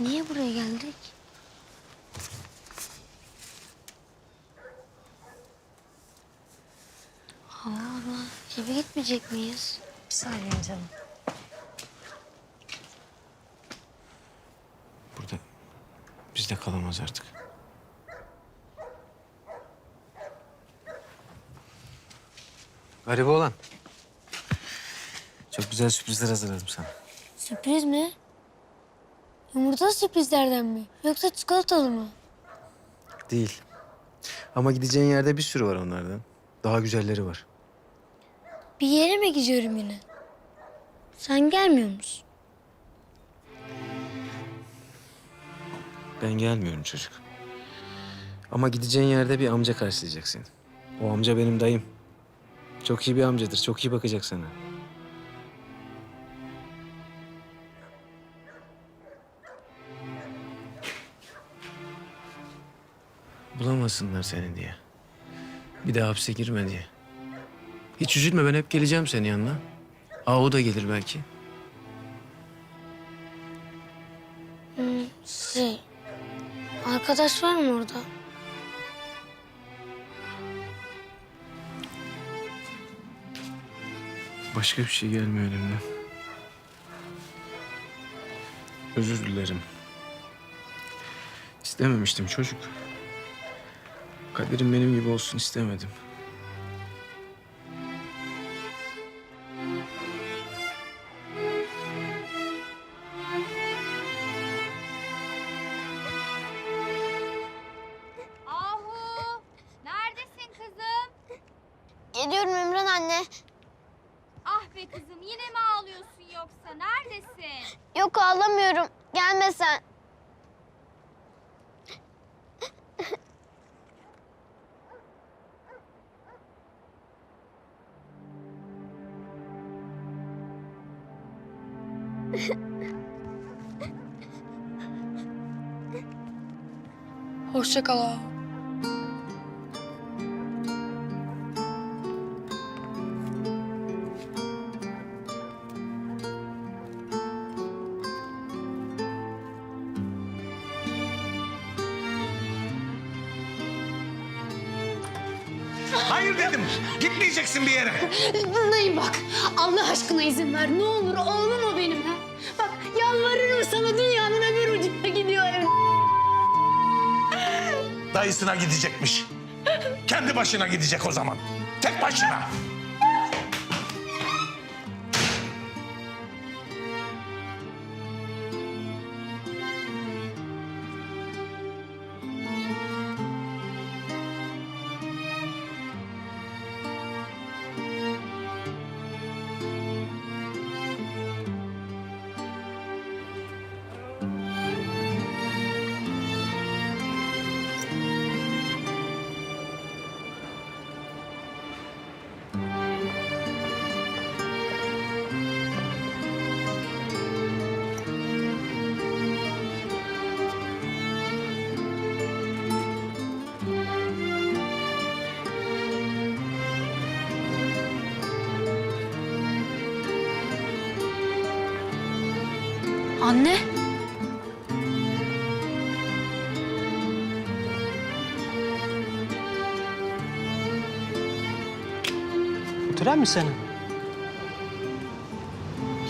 Niye buraya geldik? Hava abla, eve gitmeyecek miyiz? Bir saniye canım. Burada bizde kalamaz artık. Garip olan. Çok güzel sürprizler hazırladım sana. Sürpriz mi? Yumurta sürprizlerden mi? Yoksa çikolatalı mı? Değil. Ama gideceğin yerde bir sürü var onlardan. Daha güzelleri var. Bir yere mi gidiyorum yine? Sen gelmiyor musun? Ben gelmiyorum çocuk. Ama gideceğin yerde bir amca karşılayacak seni. O amca benim dayım. Çok iyi bir amcadır. Çok iyi bakacak sana. Bulamasınlar seni diye. Bir daha hapse girme diye. Hiç üzülme ben hep geleceğim senin yanına. Aa o da gelir belki. Şey, arkadaş var mı orada? Başka bir şey gelmiyor elimden. Özür dilerim. İstememiştim çocuk. Kaderim benim gibi olsun istemedim. Ahu! Neredesin kızım? Geliyorum Ümran anne. Ah be kızım yine mi ağlıyorsun yoksa? Neredesin? Yok ağlamıyorum. Gelme sen. Hoşça kal ağa. Hayır dedim. Gitmeyeceksin bir yere. Dayı bak Allah aşkına izin ver ne olur oğlum o benim Dayısına gidecekmiş. Kendi başına gidecek o zaman. Tek başına. Anne. Götüren mi seni?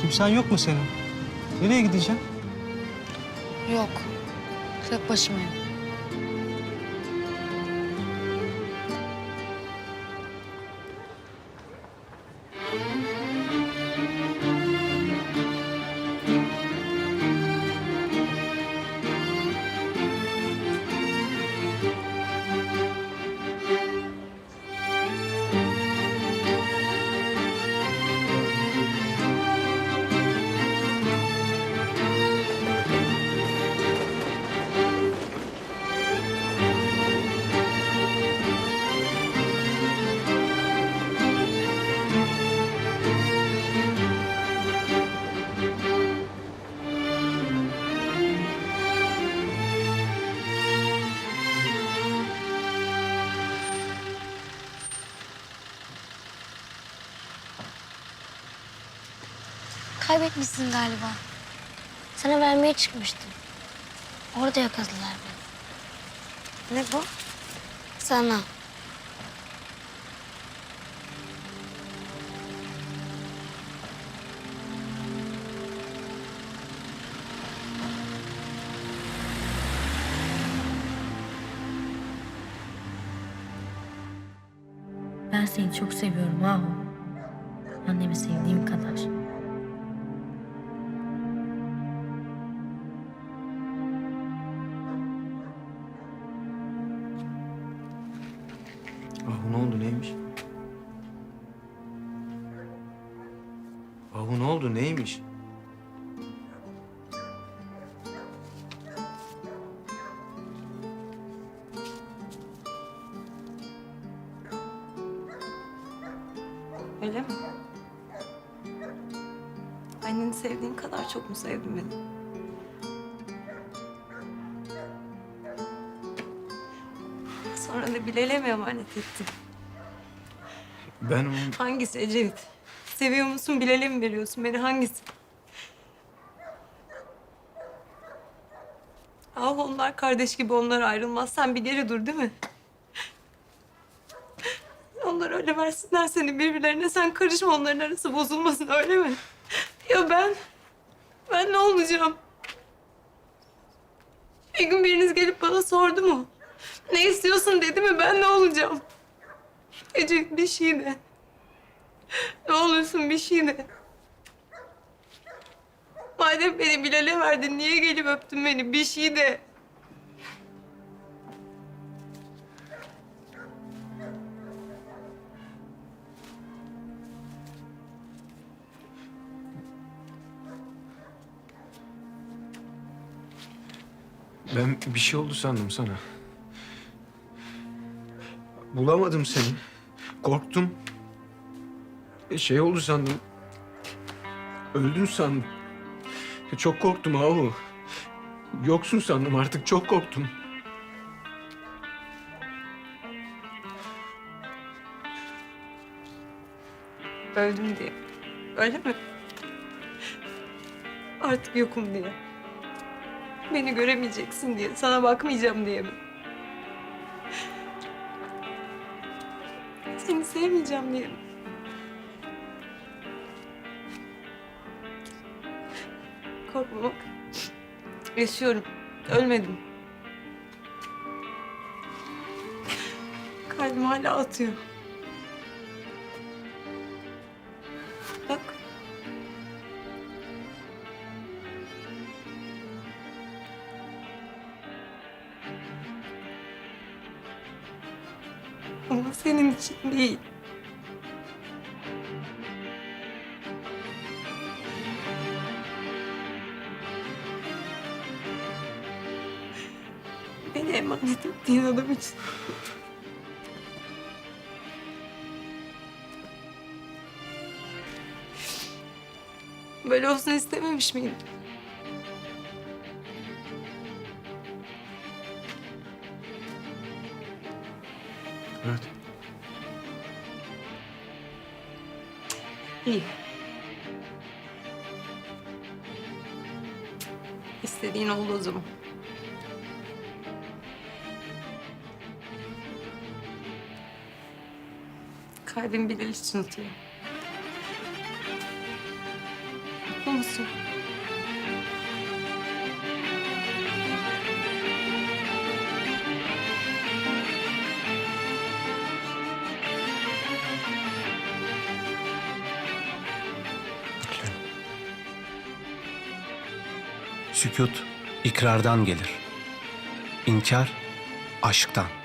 Kimsen yok mu senin? Nereye gideceksin? Yok. Tek başımayım. Kaybetmişsin galiba. Sana vermeye çıkmıştım. Orada yakaladılar beni. Ne bu? Sana. Ben seni çok seviyorum Ahu. Annemi sevdiğim kadar. Ahu ne oldu neymiş? Öyle mi? Anneni sevdiğin kadar çok mu sevdin beni? Sonra da Bilal'e mi emanet ettin? Ben onun... Hangisi Ecevit? Seviyor musun Bilal'e mi veriyorsun beni hangisi? Ah onlar kardeş gibi onlar ayrılmaz. Sen bir geri dur değil mi? Onlar öyle versinler seni birbirlerine. Sen karışma onların arası bozulmasın öyle mi? Ya ben? Ben ne olacağım? Bir gün biriniz gelip bana sordu mu? Ne istiyorsun dedi mi? Ben ne olacağım? Ece bir şey de. Ne olursun bir şey de. Madem beni Bilal'e verdin, niye gelip öptün beni? Bir şey de. Ben bir şey oldu sandım sana. Bulamadım seni. Korktum. E, Şey oldu sandım. Öldün sandım. E, Çok korktum Ahu. Yoksun sandım artık çok korktum. Öldüm diye. Öyle mi? Artık yokum diye. Beni göremeyeceksin diye, sana bakmayacağım diye mi? Seni sevmeyeceğim diye mi? Bak. Yaşıyorum. Ölmedim. Kalbim hala atıyor. Bak. Ama senin için değil. Beni emanet ettiğin adam için. Böyle olsun istememiş miydin? Evet. İyi. İstediğin oldu o zaman. Kalbim Bilal için atıyor. Mutlu musun? Sükut ikrardan gelir. İnkar aşktan.